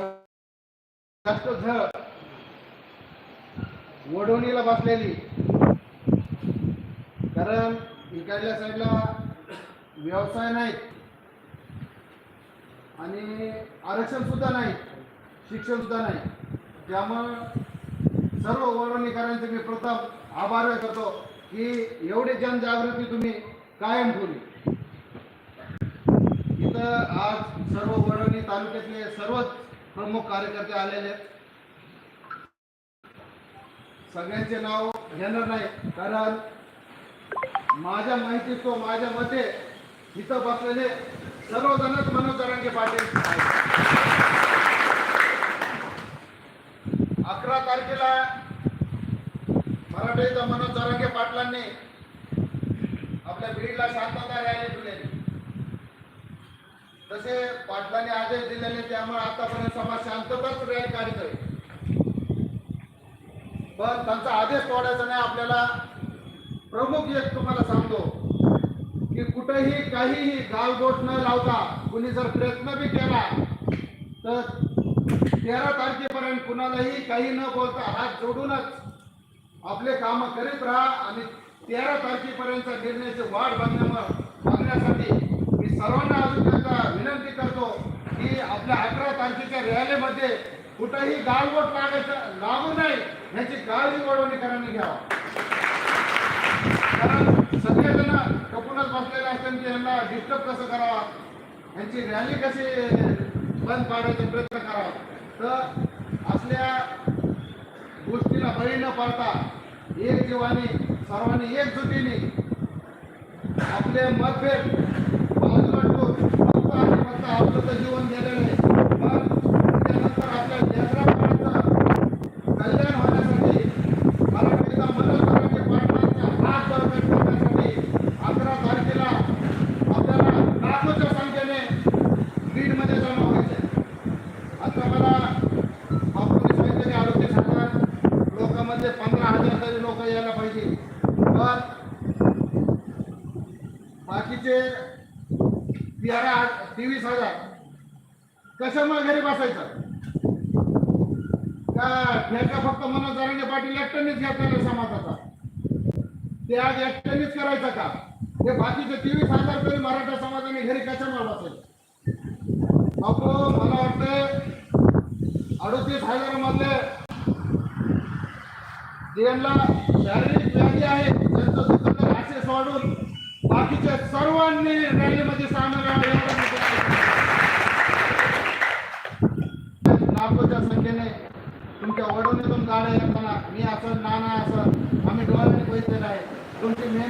जास्त झळ वडवणीला बसलेली. कारण इकडल्या साईडला व्यवसाय नाहीत. आणि आरक्षण सुद्धा नाही शिक्षण सुद्धा नाही त्यामुळं सर्व वडवणीकरांचे मी प्रथम आभार व्यक्त करतो की एवढी जनजागृती तुम्ही कायम ठेवली. इथं आज सर्व वडवणी तालुक्यातले सर्वच प्रमुख कार्यकर्ते आलेले आहेत. सगळ्यांचे नाव घेणार नाही कारण माझ्या माहिती तो माझ्या मते इथं बसलेले सर्वजणच मनोज दरांगे पाटील अकरा तारखेला मराठीचा मनोज दरांगे पाटलांनी आपल्या पिढीला शांतता रॅली ठेवलेली तसे पाटलांनी आदेश दिलेले त्यामुळे आतापर्यंत समाज शांतताच रॅली कार्य करेल पण त्यांचा आदेश तोडायचा नाही आपल्याला प्रमुख एक तुम्हाला सांगतो की कुठेही काहीही गालबोट न लावता कुणी जर प्रयत्न बी केला तर तेरा तारखेपर्यंत कुणालाही काही न बोलता हात जोडूनच आपले काम करीत राहा आणि तेरा तारखेपर्यंतचा निर्णयाची वाढ बघण्यामुळे बघण्यासाठी सर्वांना अजून एकदा विनंती करतो की आपल्या अकरा तारखेच्या रॅलीमध्ये कुठंही गालबोट लागायचं लागू नये याची काळजी वडवणीकरांनी घ्यावा. कारण सगळेजण कपूनच बसलेले असतात की यांना डिस्टर्ब कसं करावा? यांची रॅली कशी बंद पाडायचा प्रयत्न करावा? तर असल्या गोष्टीला बळी न पडता एक जीवानी सर्वांनी एकजुटीने आपले मतभेद बाजूला ठेवून फक्त आणि फक्त आपलं तर जीवन गेलेलं आहे पण त्यानंतर आपल्या लेकराबाळांचं कल्याण होण्यासाठी मराठीचा मनोज जरांगे पाटलांचा हात बळकट करण्यासाठी अकरा तारखेला आपल्याला लाखोच्या संख्येने बीडमध्ये जमा व्हायचे आम्हाला मला बापूंनी सांगितले आरोग्य शाखा लोकांमध्ये पंधरा हजार तरी लोक यायला पाहिजे. पण बाकीचे तेरा तेवीस हजार कशामुळे घरी बसायचं? का ठेका फक्त मनोज जरांगे पाटील एकट्यानेच घेतलेला समाजाचा? ते आज एकट्यानेच करायचं का? हे बाकीचे तेवीस हजार तरी मराठा समाजाने घरी कशामुळे बसायचं? अहो मला वाटतं अडतीस हजारामधले ज्यांना शारीरिक व्याधी आहे. त्यांचं सुद्धा असे सोडून बाकीच्या सर्वांनी रॅलीमध्ये सामील लाखोच्या संख्येने तुमच्या वडवणीतून गाड्या येताना मी असं नाना असं आम्ही डोळ्यांनी बघितलेलं आहे. तुमची मेहनत